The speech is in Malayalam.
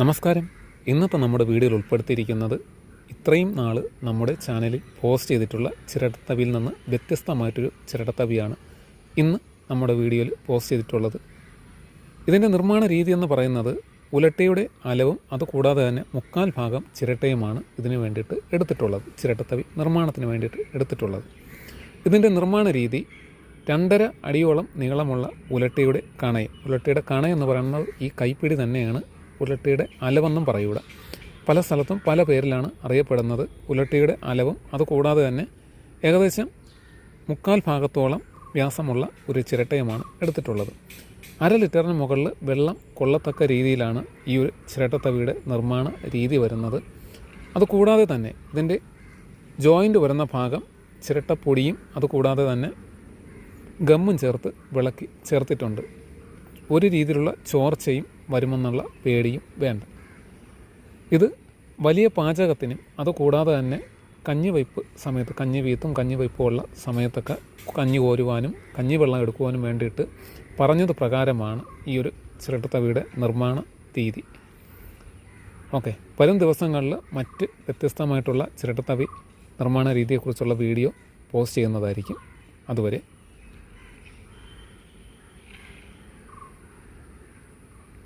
നമസ്കാരം. ഇന്നത്തെ നമ്മുടെ വീഡിയോയിൽ ഉൾപ്പെടുത്തിയിരിക്കുന്നത് ഇത്രയും നാൾ നമ്മുടെ ചാനലിൽ പോസ്റ്റ് ചെയ്തിട്ടുള്ള ചിരട്ടത്തവിയിൽ നിന്ന് വ്യത്യസ്തമായിട്ടൊരു ചിരട്ടത്തവിയാണ് ഇന്ന് നമ്മുടെ വീഡിയോയിൽ പോസ്റ്റ് ചെയ്തിട്ടുള്ളത്. ഇതിന്റെ നിർമ്മാണ രീതി എന്ന് പറയുന്നത് ഉലട്ടയുടെ അലവും അതുകൂടാതെ തന്നെ മുക്കാൽ ഭാഗം ചിരട്ടയുമാണ് ഇതിന് വേണ്ടിയിട്ട് എടുത്തിട്ടുള്ളത്. ചിരട്ടത്തവി നിർമ്മാണത്തിന് വേണ്ടിയിട്ട് എടുത്തിട്ടുള്ളത്. ഇതിന്റെ നിർമ്മാണ രീതി രണ്ടര അടിയോളം നീളമുള്ള ഉലട്ടയുടെ കണയം ഉലട്ടയുടെ കണ എന്ന് പറയുന്നത് ഈ കൈപ്പിടി തന്നെയാണ് ഉലട്ടയുടെ അലവെന്നും പറയൂട. പല സ്ഥലത്തും പല പേരിലാണ് അറിയപ്പെടുന്നത് ഉലട്ടിയുടെ അലവും. അതുകൂടാതെ തന്നെ ഏകദേശം മുക്കാൽ ഭാഗത്തോളം വ്യാസമുള്ള ഒരു ചിരട്ടയുമാണ് എടുത്തിട്ടുള്ളത്. അര ലിറ്ററിന് മുകളിൽ വെള്ളം കൊള്ളത്തക്ക രീതിയിലാണ് ഈ ഒരു ചിരട്ടത്തവിയുടെ നിർമ്മാണ രീതി വരുന്നത്. അതുകൂടാതെ തന്നെ ഇതിന്റെ ജോയിന്റ് വരുന്ന ഭാഗം ചിരട്ടപ്പൊടിയും അതുകൂടാതെ തന്നെ ഗമ്മും ചേർത്ത് വിളക്കി ചേർത്തിട്ടുണ്ട്. ഒരു രീതിയിലുള്ള ചോർച്ചയും വരുമെന്നുള്ള പേടിയും വേണ്ട. ഇത് വലിയ പാചകത്തിനും അതുകൂടാതെ തന്നെ കഞ്ഞി സമയത്ത് കഞ്ഞി വീത്തും കഞ്ഞി വയ്പ്പും ഉള്ള സമയത്തൊക്കെ കഞ്ഞി കോരുവാനും കഞ്ഞി വെള്ളം എടുക്കുവാനും വേണ്ടിയിട്ട് പറഞ്ഞത് പ്രകാരമാണ് ഈ ഒരു ചിരട്ടത്തവിയുടെ നിർമ്മാണ രീതി. ഓക്കെ വരും ദിവസങ്ങളിൽ മറ്റ് വ്യത്യസ്തമായിട്ടുള്ള ചിരട്ടത്തവി നിർമ്മാണ രീതിയെക്കുറിച്ചുള്ള വീഡിയോ പോസ്റ്റ് ചെയ്യുന്നതായിരിക്കും. അതുവരെ